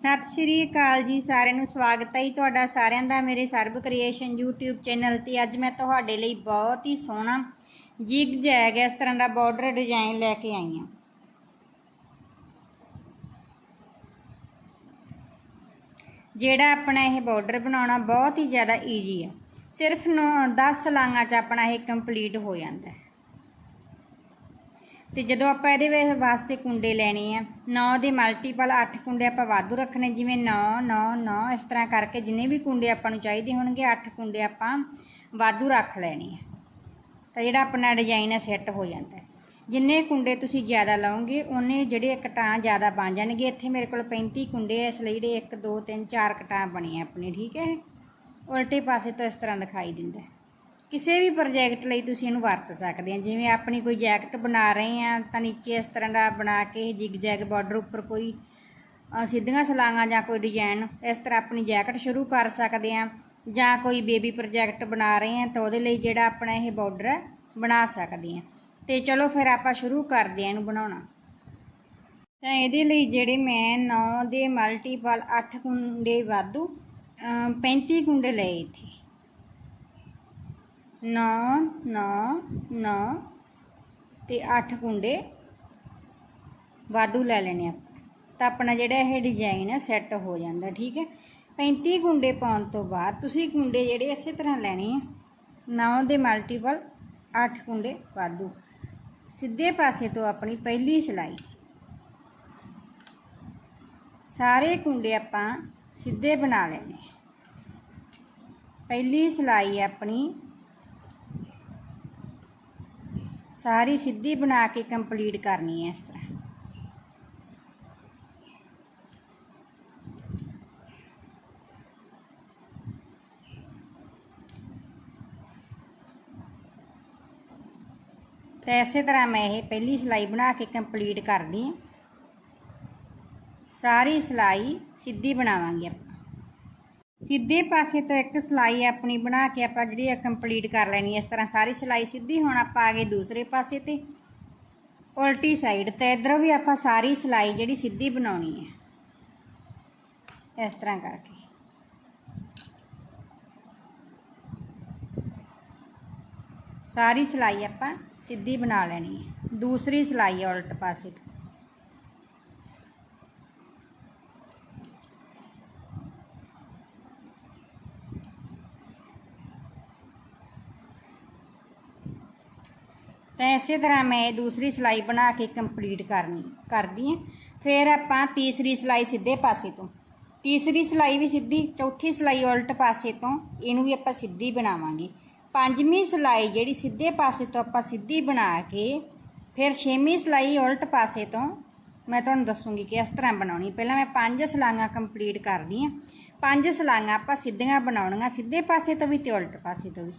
ਸਤਿ ਸ਼੍ਰੀ ਅਕਾਲ ਜੀ ਸਾਰਿਆਂ ਨੂੰ, ਸਵਾਗਤ ਹੈ ਜੀ ਤੁਹਾਡਾ ਸਾਰਿਆਂ ਦਾ ਮੇਰੇ ਸਰਬ ਕ੍ਰੀਏਸ਼ਨ YouTube ਚੈਨਲ ਤੇ। ਅੱਜ ਮੈਂ ਤੁਹਾਡੇ ਲਈ ਬਹੁਤ ਹੀ ਸੋਹਣਾ ਜਿਗ ਜੈਗ ਇਸ ਤਰ੍ਹਾਂ ਦਾ ਬਾਰਡਰ ਡਿਜ਼ਾਈਨ ਲੈ ਕੇ ਆਈ ਹਾਂ। ਜਿਹੜਾ ਆਪਣਾ ਇਹ ਬਾਰਡਰ ਬਣਾਉਣਾ ਬਹੁਤ ਹੀ ਜ਼ਿਆਦਾ ਈਜੀ ਹੈ। ਸਿਰਫ 10 ਲਾਂਘਾਂ 'ਚ ਆਪਣਾ ਇਹ ਕੰਪਲੀਟ ਹੋ ਜਾਂਦਾ ਹੈ। ਤੇ ਜਦੋਂ ਆਪਾਂ ਇਹਦੇ ਵੇ- ਵਾਸਤੇ ਕੁੰਡੇ ਲੈਣੇ ਆ 9 ਦੇ ਮਲਟੀਪਲ 8 ਕੁੰਡੇ ਆਪਾਂ ਵਾਧੂ ਰੱਖਣੇ, ਜਿਵੇਂ 9 9 9 ਇਸ ਤਰ੍ਹਾਂ ਕਰਕੇ ਜਿੰਨੇ ਵੀ ਕੁੰਡੇ ਆਪਾਂ ਨੂੰ ਚਾਹੀਦੇ ਹੋਣਗੇ 8 ਕੁੰਡੇ ਆਪਾਂ ਵਾਧੂ ਰੱਖ ਲੈਣੇ ਆ। ਤਾਂ ਜਿਹੜਾ ਆਪਣਾ ਡਿਜ਼ਾਈਨ ਹੈ ਸੈੱਟ ਹੋ ਜਾਂਦਾ ਜਿੰਨੇ ਕੁੰਡੇ ਤੁਸੀਂ ਜ਼ਿਆਦਾ ਲਾਓਗੇ, ਉਹਨੇ ਜਿਹੜੇ ਕਟਾਂ ਜ਼ਿਆਦਾ ਬਣ ਜਾਣਗੇ। ਇੱਥੇ ਮੇਰੇ ਕੋਲ 35 ਕੁੰਡੇ ਆ, ਇਸ ਲਈ ਜਿਹੜੇ 1 2 3 4 ਕਟਾਂ ਬਣੇ ਆ ਆਪਣੇ, ਠੀਕ ਹੈ ਉਲਟੇ ਪਾਸੇ ਤੋਂ ਇਸ ਤਰ੍ਹਾਂ ਦਿਖਾਈ ਦਿੰਦਾ ਕਿਸੇ ਵੀ ਪ੍ਰੋਜੈਕਟ ਲਈ ਤੁਸੀਂ ਇਹਨੂੰ ਵਰਤ ਸਕਦੇ ਆ। ਜਿਵੇਂ ਆਪਣੀ ਕੋਈ ਜੈਕਟ ਬਣਾ ਰਹੇ ਆ ਤਾਂ ਨੀਚੇ ਇਸ ਤਰ੍ਹਾਂ ਦਾ ਬਣਾ ਕੇ ਜਿਗ ਜੈਗ ਬਾਰਡਰ ਉੱਪਰ ਕੋਈ ਸਿੱਧੀਆਂ ਸਲਾਂਗਾਂ ਜਾਂ ਕੋਈ ਡਿਜ਼ਾਈਨ ਇਸ ਤਰ੍ਹਾਂ ਆਪਣੀ ਜੈਕਟ ਸ਼ੁਰੂ ਕਰ ਸਕਦੇ ਆ ਜਾਂ ਕੋਈ ਬੇਬੀ ਪ੍ਰੋਜੈਕਟ ਬਣਾ ਰਹੇ ਆ ਤਾਂ ਉਹਦੇ ਲਈ ਜਿਹੜਾ ਆਪਣਾ ਇਹ ਬਾਰਡਰ ਹੈ ਬਣਾ ਸਕਦੇ ਆ। ਤੇ ਚਲੋ ਫਿਰ ਆਪਾਂ ਸ਼ੁਰੂ ਕਰਦੇ ਆ ਇਹਨੂੰ ਬਣਾਉਣਾ। ਤਾਂ ਇਹਦੇ ਲਈ ਜਿਹੜੇ ਮੈਂ 9 ਦੇ ਮਲਟੀਪਲ 8 ਕੁੰਡੇ ਵਾਧੂ ਅ, 35 ਕੁੰਡੇ ਲਏ ਇੱਥੇ। ਨੌ ਨੌ ਨੌ। ਤੇ 8 ਕੁੰਡੇ ਵਾਧੂ ਲੈ ਲੈਣੇ ਆਪਾਂ ਤਾਂ ਆਪਣਾ ਜਿਹੜਾ ਇਹ ਡਿਜ਼ਾਈਨ ਹੈ ਸੈੱਟ ਹੋ ਜਾਂਦਾ, ਠੀਕ ਹੈ? 35 ਕੁੰਡੇ ਪਾਉਣ ਤੋਂ ਬਾਅਦ ਤੁਸੀਂ ਕੁੰਡੇ ਜਿਹੜੇ ਇਸੇ ਤਰ੍ਹਾਂ ਲੈਣੇ ਆ। 9 ਦੇ ਮਲਟੀਪਲ 8 ਕੁੰਡੇ ਵਾਧੂ। ਸਿੱਧੇ ਪਾਸੇ ਤੋਂ ਆਪਣੀ ਪਹਿਲੀ ਸਿਲਾਈ। ਸਾਰੇ ਕੁੰਡੇ ਆਪਾਂ ਸਿੱਧੇ ਬਣਾ ਲੈਣੇ ਪਹਿਲੀ ਸਿਲਾਈ ਆਪਣੀ ਸਾਰੀ ਸਿੱਧੀ ਬਣਾ ਕੇ ਕੰਪਲੀਟ ਕਰਨੀ ਹੈ ਇਸ ਤਰ੍ਹਾਂ ਤੇ ਇਸੇ ਤਰ੍ਹਾਂ ਮੈਂ ਇਹ ਪਹਿਲੀ ਸਿਲਾਈ ਬਣਾ ਕੇ ਕੰਪਲੀਟ ਕਰਦੀ ਹਾਂ ਸਾਰੀ ਸਿਲਾਈ ਸਿੱਧੀ ਬਣਾਵਾਂਗੇ ਆਪਾਂ ਸਿੱਧੇ ਪਾਸੇ ਤੋਂ ਇੱਕ ਸਿਲਾਈ ਆਪਣੀ ਬਣਾ ਕੇ ਆਪਾਂ ਜਿਹੜੀ ਆ ਕੰਪਲੀਟ ਕਰ ਲੈਣੀ ਇਸ ਤਰ੍ਹਾਂ ਸਾਰੀ ਸਿਲਾਈ ਸਿੱਧੀ, ਹੁਣ ਆਪਾਂ ਆ ਗਏ ਦੂਸਰੇ ਪਾਸੇ ਤੇ। ਉਲਟੀ ਸਾਈਡ ਤੇ ਇਧਰੋਂ ਵੀ ਆਪਾਂ ਸਾਰੀ ਸਿਲਾਈ ਜਿਹੜੀ ਸਿੱਧੀ ਬਣਾਉਣੀ ਹੈ ਇਸ ਤਰ੍ਹਾਂ ਕਰਕੇ। ਸਾਰੀ ਸਿਲਾਈ ਆਪਾਂ ਸਿੱਧੀ ਬਣਾ ਲੈਣੀ ਹੈ ਦੂਸਰੀ ਸਿਲਾਈ ਉਲਟ ਪਾਸੇ ਤੋਂ। ਤਾਂ ਇਸੇ ਤਰ੍ਹਾਂ ਮੈਂ ਇਹ ਦੂਸਰੀ ਸਿਲਾਈ ਬਣਾ ਕੇ ਕੰਪਲੀਟ ਕਰਨੀ, ਕਰਦੀ ਹਾਂ। ਫਿਰ ਆਪਾਂ ਤੀਸਰੀ ਸਿਲਾਈ ਸਿੱਧੇ ਪਾਸੇ ਤੋਂ। ਤੀਸਰੀ ਸਿਲਾਈ ਵੀ ਸਿੱਧੀ, ਚੌਥੀ ਸਿਲਾਈ ਉਲਟ ਪਾਸੇ ਤੋਂ, ਇਹਨੂੰ ਵੀ ਆਪਾਂ ਸਿੱਧੀ ਬਣਾਵਾਂਗੇ। ਪੰਜਵੀਂ ਸਿਲਾਈ ਜਿਹੜੀ ਸਿੱਧੇ ਪਾਸੇ ਤੋਂ ਆਪਾਂ ਸਿੱਧੀ ਬਣਾ ਕੇ, ਫਿਰ ਛੇਵੀਂ ਸਿਲਾਈ ਉਲਟ ਪਾਸੇ ਤੋਂ, ਮੈਂ ਤੁਹਾਨੂੰ ਦੱਸੂਗੀ ਕਿ ਇਸ ਤਰ੍ਹਾਂ ਬਣਾਉਣੀ। ਪਹਿਲਾਂ ਮੈਂ ਪੰਜ ਸਿਲਾਈਆਂ ਕੰਪਲੀਟ ਕਰਦੀ ਹਾਂ। ਪੰਜ ਸਿਲਾਈਆਂ ਆਪਾਂ ਸਿੱਧੀਆਂ ਬਣਾਉਣੀਆਂ, ਸਿੱਧੇ ਪਾਸੇ ਤੋਂ ਵੀ ਤੇ ਉਲਟ ਪਾਸੇ ਤੋਂ ਵੀ।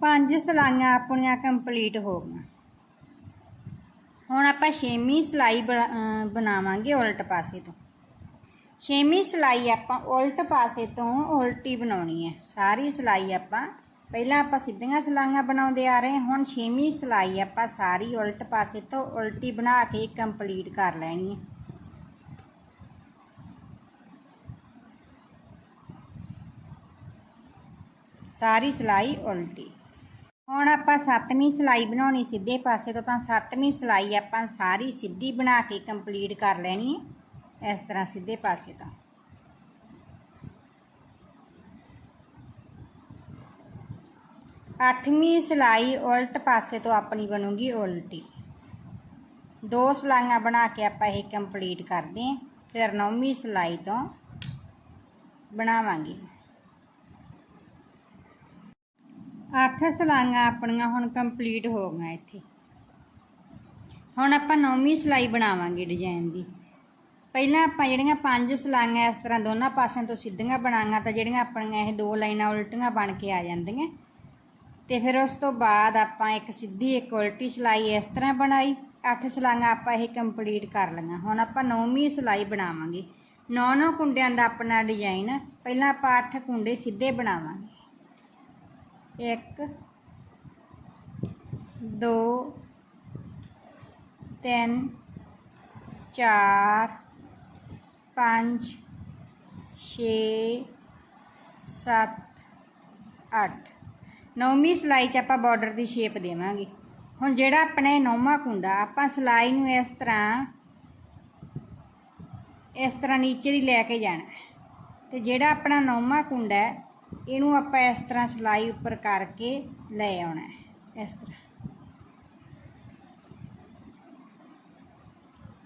ਪੰਜ ਸਿਲਾਈਆਂ ਆਪਣੀਆਂ ਕੰਪਲੀਟ ਹੋ ਗਈਆਂ। ਹੁਣ ਆਪਾਂ ਛੇਵੀਂ ਸਿਲਾਈ ਬਣਾ- ਬਣਾਵਾਂਗੇ ਉਲਟ ਪਾਸੇ ਤੋਂ। ਛੇਵੀਂ ਸਿਲਾਈ ਆਪਾਂ ਉਲਟ ਪਾਸੇ ਤੋਂ ਉਲਟੀ ਬਣਾਉਣੀ ਹੈ। ਸਾਰੀ ਸਿਲਾਈ ਆਪਾਂ, ਪਹਿਲਾਂ ਆਪਾਂ ਸਿੱਧੀਆਂ ਸਿਲਾਈਆਂ ਬਣਾਉਂਦੇ ਆ ਰਹੇ ਹੁਣ ਛੇਵੀਂ ਸਿਲਾਈ ਆਪਾਂ ਸਾਰੀ ਉਲਟ ਪਾਸੇ ਤੋਂ ਉਲਟੀ ਬਣਾ ਕੇ ਕੰਪਲੀਟ ਕਰ ਲੈਣੀ ਹੈ। ਸਾਰੀ ਸਿਲਾਈ ਉਲਟੀ। ਹੁਣ ਆਪਾਂ ਸੱਤਵੀਂ ਸਿਲਾਈ ਬਣਾਉਣੀ ਸਿੱਧੇ ਪਾਸੇ ਤੋਂ, ਤਾਂ ਸੱਤਵੀਂ ਸਿਲਾਈ ਆਪਾਂ ਸਾਰੀ ਸਿੱਧੀ ਬਣਾ ਕੇ ਕੰਪਲੀਟ ਕਰ ਲੈਣੀ ਹੈ, ਇਸ ਤਰ੍ਹਾਂ ਸਿੱਧੇ ਪਾਸੇ ਤੋਂ। ਅੱਠਵੀਂ ਸਿਲਾਈ ਉਲਟ ਪਾਸੇ ਤੋਂ ਆਪਣੀ ਬਣੂਗੀ ਉਲਟੀ। ਦੋ ਸਿਲਾਈਆਂ ਬਣਾ ਕੇ ਆਪਾਂ ਇਹ ਕੰਪਲੀਟ ਕਰਦੇ ਹਾਂ, ਫਿਰ ਨੌਵੀਂ ਸਿਲਾਈ ਤੋਂ ਬਣਾਵਾਂਗੇ। ਅੱਠ ਸਲਾਈਆਂ ਆਪਣੀਆਂ ਹੁਣ ਕੰਪਲੀਟ ਹੋ ਗਈਆਂ ਇੱਥੇ। ਹੁਣ ਆਪਾਂ ਨੌਵੀਂ ਸਿਲਾਈ ਬਣਾਵਾਂਗੇ ਡਿਜ਼ਾਈਨ ਦੀ। ਪਹਿਲਾਂ ਆਪਾਂ ਜਿਹੜੀਆਂ ਪੰਜ ਸਲਾਈਆਂ ਇਸ ਤਰ੍ਹਾਂ ਦੋਨਾਂ ਪਾਸਿਆਂ ਤੋਂ ਸਿੱਧੀਆਂ ਬਣਾਈਆਂ ਤਾਂ ਜਿਹੜੀਆਂ ਆਪਣੀਆਂ ਇਹ ਦੋ ਲਾਈਨਾਂ ਉਲਟੀਆਂ ਬਣ ਕੇ ਆ ਜਾਂਦੀਆਂ। ਤੇ ਫਿਰ ਉਸ ਤੋਂ ਬਾਅਦ ਆਪਾਂ ਇੱਕ ਸਿੱਧੀ ਇੱਕ ਉਲਟੀ ਸਿਲਾਈ ਇਸ ਤਰ੍ਹਾਂ ਬਣਾਈ। ਅੱਠ ਸਿਲਾਈਆਂ ਆਪਾਂ ਇਹ ਕੰਪਲੀਟ ਕਰ ਲਈਆਂ। ਹੁਣ ਆਪਾਂ ਨੌਵੀਂ ਸਿਲਾਈ ਬਣਾਵਾਂਗੇ। ਨੌ ਨੌ ਕੁੰਡਿਆਂ ਦਾ ਆਪਣਾ ਡਿਜ਼ਾਈਨ ਪਹਿਲਾਂ ਆਪਾਂ ਅੱਠ ਕੁੰਡੇ ਸਿੱਧੇ ਬਣਾਵਾਂਗੇ। ਇੱਕ, ਦੋ, ਤਿੰਨ, ਚਾਰ 5 6 7 8 ਨੌਵੀਂ ਸਲਾਈ 'ਚ ਆਪਾਂ ਬਾਰਡਰ ਦੀ ਸ਼ੇਪ ਦੇਵਾਂਗੇ ਹੁਣ ਜਿਹੜਾ ਆਪਣੇ ਇਹ ਨੌਵਾਂ ਕੁੰਡਾ, ਆਪਾਂ ਸਲਾਈ ਨੂੰ ਇਸ ਤਰ੍ਹਾਂ ਇਸ ਤਰ੍ਹਾਂ ਨੀਚੇ ਦੀ ਲੈ ਕੇ ਜਾਣਾ ਹੈ। ਤੇ ਜਿਹੜਾ ਆਪਣਾ ਨੌਵਾਂ ਕੁੰਡਾ ਹੈ ਇਹਨੂੰ ਆਪਾਂ ਇਸ ਤਰ੍ਹਾਂ ਸਲਾਈ ਉੱਪਰ ਕਰਕੇ ਲੈ ਆਉਣਾ ਹੈ, ਇਸ ਤਰ੍ਹਾਂ।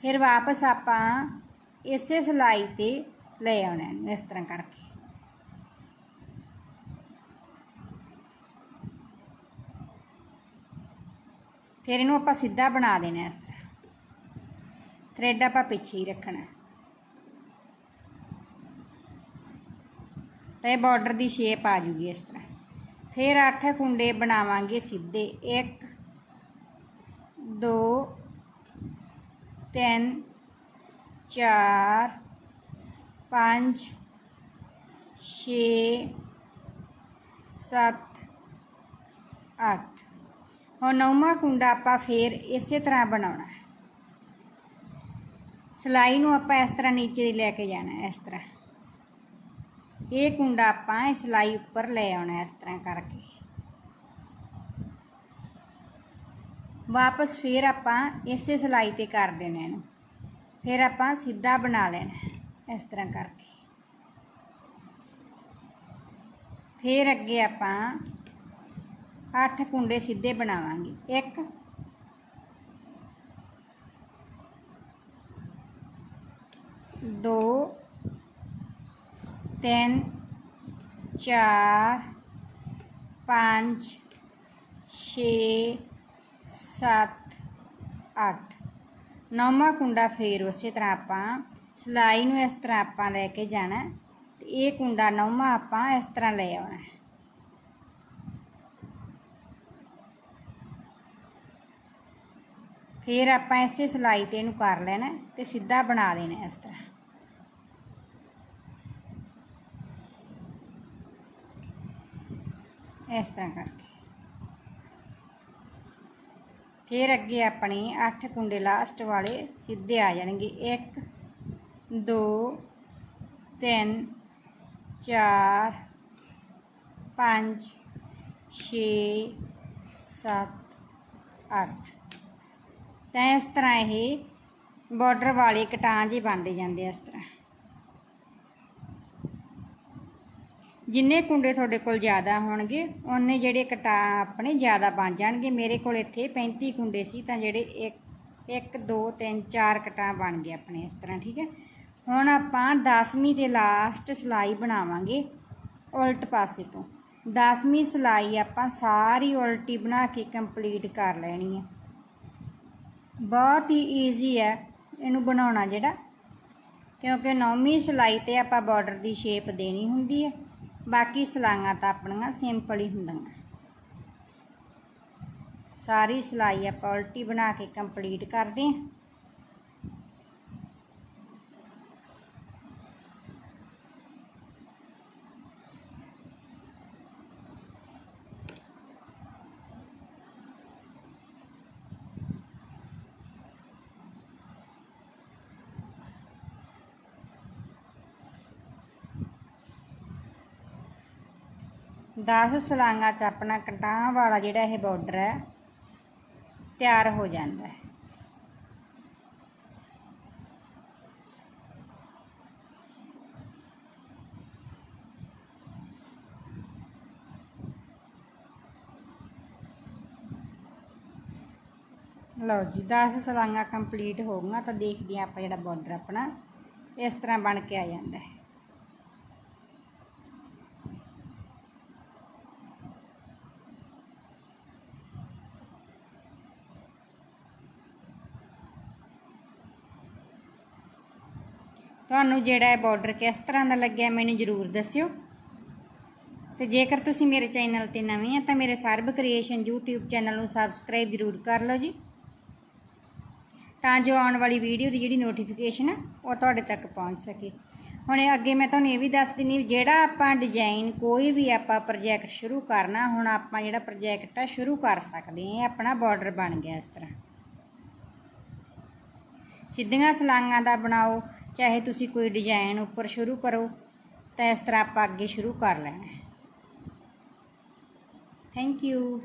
ਫਿਰ ਵਾਪਸ ਆਪਾਂ ਇਸੇ ਸਲਾਈ ਤੇ ਲੈ ਆਉਣਾ ਹੈ, ਇਸ ਤਰ੍ਹਾਂ ਕਰਕੇ। ਫਿਰ ਇਹਨੂੰ ਆਪਾਂ ਸਿੱਧਾ ਬਣਾ ਦੇਣਾ ਇਸ ਤਰ੍ਹਾਂ। ਥਰੈਡ ਆਪਾਂ ਪਿੱਛੇ ਹੀ ਰੱਖਣਾ ਹੈ। ਤੇ ਬਾਰਡਰ ਦੀ ਸ਼ੇਪ ਆ ਜੂਗੀ ਇਸ ਤਰ੍ਹਾਂ। ਫਿਰ 8 ਕੁੰਡੇ ਬਣਾਵਾਂਗੇ ਸਿੱਧੇ। 1 2 3 4 5 6 7 8 ਹੁਣ ਨੌਵਾਂ ਕੁੰਡਾ ਆਪਾਂ ਫੇਰ ਇਸੇ ਤਰ੍ਹਾਂ ਬਣਾਉਣਾ। ਹੈ ਸਲਾਈ ਨੂੰ ਆਪਾਂ ਇਸ ਤਰ੍ਹਾਂ ਨੀਚੇ ਦੀ ਲੈ ਕੇ ਜਾਣਾ, ਇਸ ਤਰ੍ਹਾਂ। ਇਹ ਕੁੰਡਾ ਆਪਾਂ ਇਸ ਸਲਾਈ ਉੱਪਰ ਲੈ ਆਉਣਾ ਹੈ, ਇਸ ਤਰ੍ਹਾਂ ਕਰਕੇ। ਵਾਪਸ ਫੇਰ ਆਪਾਂ ਇਸੇ ਸਲਾਈ ਤੇ ਕਰ ਦੇਣਾ ਇਹਨੂੰ। ਫਿਰ ਆਪਾਂ ਸਿੱਧਾ ਬਣਾ ਲੈਣਾ ਹੈ, ਇਸ ਤਰ੍ਹਾਂ ਕਰਕੇ। ਫਿਰ ਅੱਗੇ ਆਪਾਂ 8 ਕੁੰਡੇ ਸਿੱਧੇ ਬਣਾਵਾਂਗੇ। 1 2 3 4 5 6 7 8 ਨੌਵਾਂ ਕੁੰਡਾ ਫੇਰ ਉਸੇ ਤਰ੍ਹਾਂ ਆਪਾਂ ਸਲਾਈ ਨੂੰ ਇਸ ਤਰ੍ਹਾਂ ਆਪਾਂ ਲੈ ਕੇ ਜਾਣਾ ਹੈ ਤੇ ਇਹ ਕੁੰਡਾ ਨੌਵਾਂ ਆਪਾਂ ਇਸ ਤਰ੍ਹਾਂ ਲੈ ਆਉਣਾ ਹੈ। ਫਿਰ ਆਪਾਂ ਇਸੇ ਸਲਾਈ ਤੇ ਇਹਨੂੰ ਕਰ ਲੈਣਾ ਹੈ ਤੇ ਸਿੱਧਾ ਬਣਾ ਦੇਣਾ ਇਸ ਤਰ੍ਹਾਂ। ਇਸ ਤਰ੍ਹਾਂ ਕਰਕੇ। ਫਿਰ ਅੱਗੇ ਆਪਣੇ 8 ਕੁੰਡੇ ਲਾਸਟ ਵਾਲੇ ਸਿੱਧੇ ਆ ਜਾਣਗੇ। 1 2 3 4 5 6 7 8 ਤਾਂ ਇਸ ਤਰ੍ਹਾਂ ਇਹ ਬਾਰਡਰ ਵਾਲੇ ਕਟਾਂ ਜੀ ਬਣਦੇ ਜਾਂਦੇ ਇਸ ਤਰ੍ਹਾਂ। ਜਿੰਨੇ ਕੁੰਡੇ ਤੁਹਾਡੇ ਕੋਲ ਜ਼ਿਆਦਾ ਹੋਣਗੇ, ਉਹਨੇ ਜਿਹੜੇ ਕਟਾ ਆਪਣੇ ਜ਼ਿਆਦਾ ਬਣ ਜਾਣਗੇ। ਮੇਰੇ ਕੋਲ ਇੱਥੇ 35 ਕੁੰਡੇ ਸੀ, ਤਾਂ ਜਿਹੜੇ ਇੱਕ 1 2 3 4 ਕਟਾਂ ਬਣ ਗਏ ਆਪਣੇ ਇਸ ਤਰ੍ਹਾਂ, ਠੀਕ ਹੈ? ਹੁਣ ਆਪਾਂ 10ਵੀਂ ਤੇ ਲਾਸਟ ਸਲਾਈ ਬਣਾਵਾਂਗੇ ਉਲਟ ਪਾਸੇ ਤੋਂ। 10ਵੀਂ ਸਲਾਈ ਆਪਾਂ ਸਾਰੀ ਉਲਟੀ ਬਣਾ ਕੇ ਕੰਪਲੀਟ ਕਰ ਲੈਣੀ ਹੈ। ਬਹੁਤ ਹੀ ਈਜ਼ੀ ਹੈ ਇਹਨੂੰ ਬਣਾਉਣਾ ਜਿਹੜਾ, ਕਿਉਂਕਿ ਨੌਵੀਂ ਸਲਾਈ ਤੇ ਆਪਾਂ ਬਾਰਡਰ ਦੀ ਸ਼ੇਪ ਦੇਣੀ ਹੁੰਦੀ ਹੈ। ਬਾਕੀ ਸਲਾਈਆਂ ਤਾਂ ਆਪਣੀਆਂ ਸਿੰਪਲ ਹੀ ਹੁੰਦੀਆਂ। ਸਾਰੀ ਸਲਾਈ ਆਪਾਂ ਉਲਟੀ ਬਣਾ ਕੇ ਕੰਪਲੀਟ ਕਰਦੇ ਹਾਂ। ਦਸ ਸਲਾਂਗਾ ਚ ਆਪਣਾ ਕਟਾਂ ਵਾਲਾ ਜਿਹੜਾ ਇਹ ਬਾਰਡਰ ਹੈ, ਤਿਆਰ ਹੋ ਜਾਂਦਾ ਹੈ। ਲਓ ਜੀ 10 ਸਲਾਂਗਾ ਕੰਪਲੀਟ ਹੋ ਗਈਆਂ ਤਾਂ ਦੇਖਦੇ ਹਾਂ ਆਪਾਂ ਜਿਹੜਾ ਬਾਰਡਰ ਆਪਣਾ ਇਸ ਤਰ੍ਹਾਂ ਬਣ ਕੇ ਆ ਜਾਂਦਾ ਹੈ। ਤੁਹਾਨੂੰ ਜਿਹੜਾ ਇਹ ਬਾਰਡਰ ਕਿਸ ਤਰ੍ਹਾਂ ਦਾ ਲੱਗਿਆ ਮੈਨੂੰ ਜਰੂਰ ਦੱਸਿਓ। ਤੇ ਜੇਕਰ ਤੁਸੀਂ ਮੇਰੇ ਚੈਨਲ ਤੇ ਨਵੇਂ ਆ, ਤਾਂ ਮੇਰੇ ਸਰਬ ਕ੍ਰੀਏਸ਼ਨ YouTube ਚੈਨਲ ਨੂੰ ਸਬਸਕ੍ਰਾਈਬ ਜਰੂਰ ਕਰ ਲਓ ਜੀ। ਤਾਂ ਜੋ ਆਉਣ ਵਾਲੀ ਵੀਡੀਓ ਦੀ ਜਿਹੜੀ ਨੋਟੀਫਿਕੇਸ਼ਨ ਹੈ ਉਹ ਤੁਹਾਡੇ ਤੱਕ ਪਹੁੰਚ ਸਕੇ। ਹੁਣ ਅੱਗੇ ਮੈਂ ਤੁਹਾਨੂੰ ਇਹ ਵੀ ਦੱਸ ਦਿੰਨੀ ਵੀ ਜਿਹੜਾ ਆਪਾਂ ਡਿਜ਼ਾਈਨ ਕੋਈ ਵੀ ਆਪਾਂ ਪ੍ਰੋਜੈਕਟ ਸ਼ੁਰੂ ਕਰਨਾ, ਹੁਣ ਆਪਾਂ ਜਿਹੜਾ ਪ੍ਰੋਜੈਕਟ ਆ, ਸ਼ੁਰੂ ਕਰ ਸਕਦੇ ਹਾਂ, ਇਹ ਆਪਣਾ ਬਾਰਡਰ ਬਣ ਗਿਆ ਇਸ ਤਰ੍ਹਾਂ। ਸਿੱਧੀਆਂ ਸਲਾਂਗਾਂ ਦਾ ਬਣਾਓ ਚਾਹੇ ਤੁਸੀਂ ਕੋਈ ਡਿਜ਼ਾਈਨ ਉੱਪਰ ਸ਼ੁਰੂ ਕਰੋ, ਤਾਂ ਇਸ ਤਰ੍ਹਾਂ ਆਪਾਂ ਅੱਗੇ ਸ਼ੁਰੂ ਕਰ ਲੈਣਾ ਥੈਂਕ ਯੂ